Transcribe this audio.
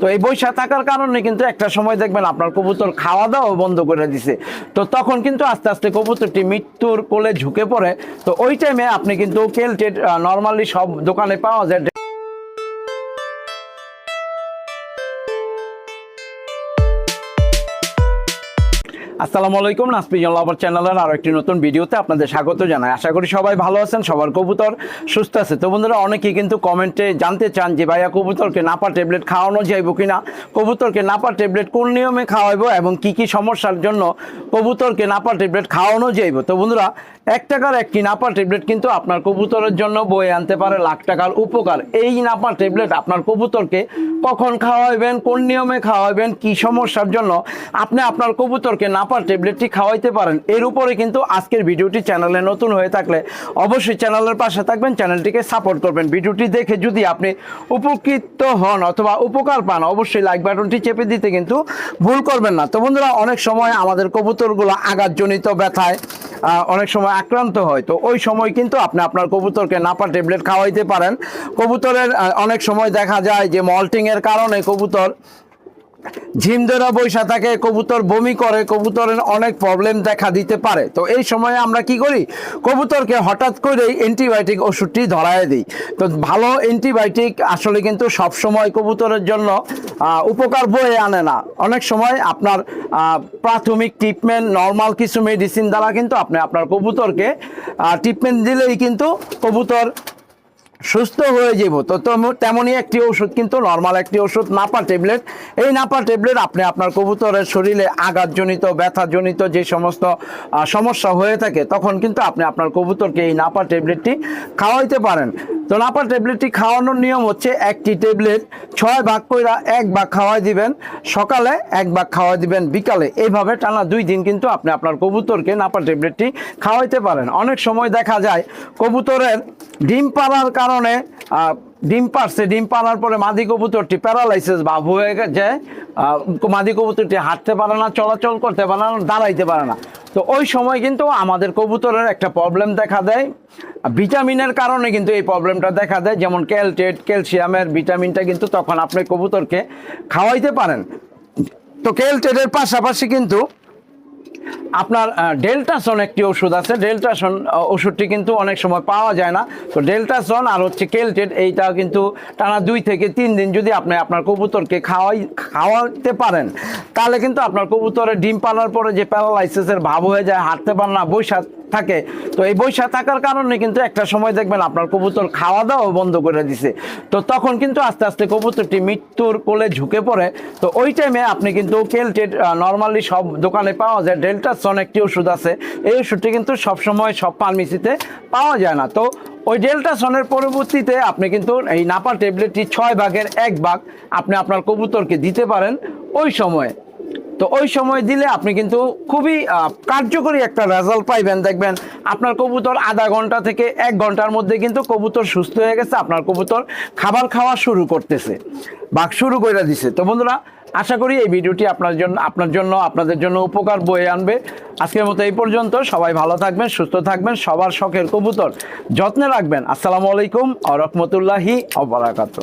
তো এই বৈশা থাকার কারণে কিন্তু একটা সময় দেখবেন আপনার কবুতর খাওয়া দাওয়া বন্ধ করে দিছে। তো তখন কিন্তু আস্তে আস্তে কবুতরটি মৃত্যুর কোলে ঝুঁকে পড়ে। তো ওই টাইমে আপনি কিন্তু কেলটেড নর্মালি সব দোকানে পাওয়া যায়। আসসালামু আলাইকুম নাসপিজন লাভার চ্যানেলের আরও একটি নতুন ভিডিওতে আপনাদের স্বাগত জানাই। আশা করি সবাই ভালো আছেন, সবার কবুতর সুস্থ আছে। তো বন্ধুরা, অনেকেই কিন্তু কমেন্টে জানতে চান যে ভাইয়া কবুতরকে নাপা ট্যাবলেট খাওয়ানো যাইব কি না কবুতরকে নাপা ট্যাবলেট কোন নিয়মে খাওয়াইব এবং কি কি সমস্যার জন্য কবুতরকে নাপা ট্যাবলেট খাওয়ানো যাইব? তো বন্ধুরা, এক টাকার একটি নাপা ট্যাবলেট কিন্তু আপনার কবুতরের জন্য বয়ে আনতে পারে লাখ টাকার উপকার। এই নাপা ট্যাবলেট আপনার কবুতরকে কখন খাওয়াইবেন, কোন নিয়মে খাওয়াইবেন, কি সমস্যার জন্য আপনি আপনার কবুতরকে নাপার ট্যাবলেটটি খাওয়াইতে পারেন। এর উপরে কিন্তু আজকের ভিডিওটি চ্যানেলে নতুন হয়ে থাকলে অবশ্যই চ্যানেলের পাশে থাকবেন, চ্যানেলটিকে সাপোর্ট করবেন। ভিডিওটি দেখে যদি আপনি উপকৃত হন অথবা উপকার পান, অবশ্যই লাইক বাটনটি চেপে দিতে কিন্তু ভুল করবেন না। তো বন্ধুরা, অনেক সময় আমাদের কবুতরগুলো আঘাতজনিত ব্যথায় অনেক সময় আক্রান্ত হয়। তো ওই সময় কিন্তু আপনি আপনার কবুতরকে নাপা ট্যাবলেট খাওয়াইতে পারেন। কবুতরের অনেক সময় দেখা যায় যে মল্টিংয়ের কারণে কবুতর ঝিম ধরা বৈশা থাকে কবুতর বমি করে, কবুতরের অনেক প্রবলেম দেখা দিতে পারে। তো এই সময়ে আমরা কি করি? কবুতরকে হঠাৎ করেই অ্যান্টিবায়োটিক ওষুধটি ধরায় দিই। তো ভালো অ্যান্টিবায়োটিক আসলে কিন্তু সব সময় কবুতরের জন্য উপকার বয়ে আনে না। অনেক সময় আপনার প্রাথমিক ট্রিটমেন্ট নর্মাল কিছু মেডিসিন দ্বারা কিন্তু আপনি আপনার কবুতরকে ট্রিটমেন্ট দিলেই কিন্তু কবুতর সুস্থ হয়ে যাব। তো তেমনই একটি ওষুধ কিন্তু নর্মাল একটি ওষুধ নাপা ট্যাবলেট এই নাপা ট্যাবলেট আপনি আপনার কবুতরের শরীরে আঘাতজনিত, ব্যথাজনিত যে সমস্ত সমস্যা হয়ে থাকে, তখন কিন্তু আপনি আপনার কবুতরকে এই নাপা ট্যাবলেটটি খাওয়াইতে পারেন। তো নাপা ট্যাবলেটটি খাওয়ানোর নিয়ম হচ্ছে একটি ট্যাবলেট ছয় ভাগ কইরা এক ভাগ খাওয়াই দিবেন। সকালে এক ভাগ খাওয়াই দিবেন, বিকালে। এইভাবে টানা দুই দিন কিন্তু আপনি আপনার কবুতরকে নাপা ট্যাবলেটটি খাওয়াইতে পারেন। অনেক সময় দেখা যায় কবুতরের ডিম পাড়ার কারণে ডিম পারছে, ডিম পাড়ার পরে মাদি কবুতরটি প্যারালাইসিস ভাব হয়ে গেছে। মাদি কবুতরটি হাঁটতে পারে না, চলাচল করতে পারে না, দাঁড়াইতে পারে না। তো ওই সময় কিন্তু আমাদের কবুতরের একটা প্রবলেম দেখা দেয়। ভিটামিনের কারণে কিন্তু এই প্রবলেমটা দেখা দেয়। যেমন ক্যালটেট, ক্যালসিয়ামের ভিটামিনটা কিন্তু তখন আপনি কবুতরকে খাওয়াইতে পারেন। তো ক্যালটেটের পাশাপাশি কিন্তু আপনার ডেল্টাসন একটি ওষুধ আছে। ডেল্টাসন ওষুধটি কিন্তু অনেক সময় পাওয়া যায় না। তো ডেল্টাসন আর হচ্ছে কেলটেড, এইটা কিন্তু টানা দুই থেকে তিন দিন যদি আপনি আপনার কবুতরকে খাওয়াই খাওয়াতে পারেন, তাহলে কিন্তু আপনার কবুতরের ডিম পালার পরে যে প্যারালাইসিসের ভাব হয়ে যায়, হাঁটতে পারে না বৈশা থাকে। তো এই বৈশা থাকার কারণে কিন্তু একটা সময় দেখবেন আপনার কবুতর খাওয়া দাওয়া বন্ধ করে দিছে। তো তখন কিন্তু আস্তে আস্তে কবুতরটি মৃত্যুর কোলে ঝুঁকে পড়ে। তো ওই টাইমে আপনি কিন্তু কেলটেড নর্মালি সব দোকানে পাওয়া যায়। ডেল্টাসন একটি ওষুধ আছে। এই ওষুধটি কিন্তু সবসময় সব ফার্মেসিতে পাওয়া যায় না। তো ওই ডেল্টাসনের পরবর্তীতে আপনি কিন্তু এই নাপা ট্যাবলেটটি ছয় ভাগের এক ভাগ আপনি আপনার কবুতরকে দিতে পারেন। ওই সময়ে তো ওই সময় দিলে আপনি কিন্তু খুবই কার্যকরী একটা রেজাল্ট পাইবেন। দেখবেন, আপনার কবুতর আধা ঘণ্টা থেকে এক ঘণ্টার মধ্যে কিন্তু কবুতর সুস্থ হয়ে গেছে, আপনার কবুতর খাবার খাওয়া শুরু করতেছে বা শুরু করে দিছে। তো বন্ধুরা, আশা করি এই ভিডিওটি আপনার জন্য আপনার জন্য, আপনাদের জন্য উপকার বয়ে আনবে। আজকের মতো এই পর্যন্ত, সবাই ভালো থাকবেন, সুস্থ থাকবেন, সবার শখের কবুতর যত্নে রাখবেন। আসসালামু আলাইকুম, আ রহমতুল্লাহি, অবরাকাত।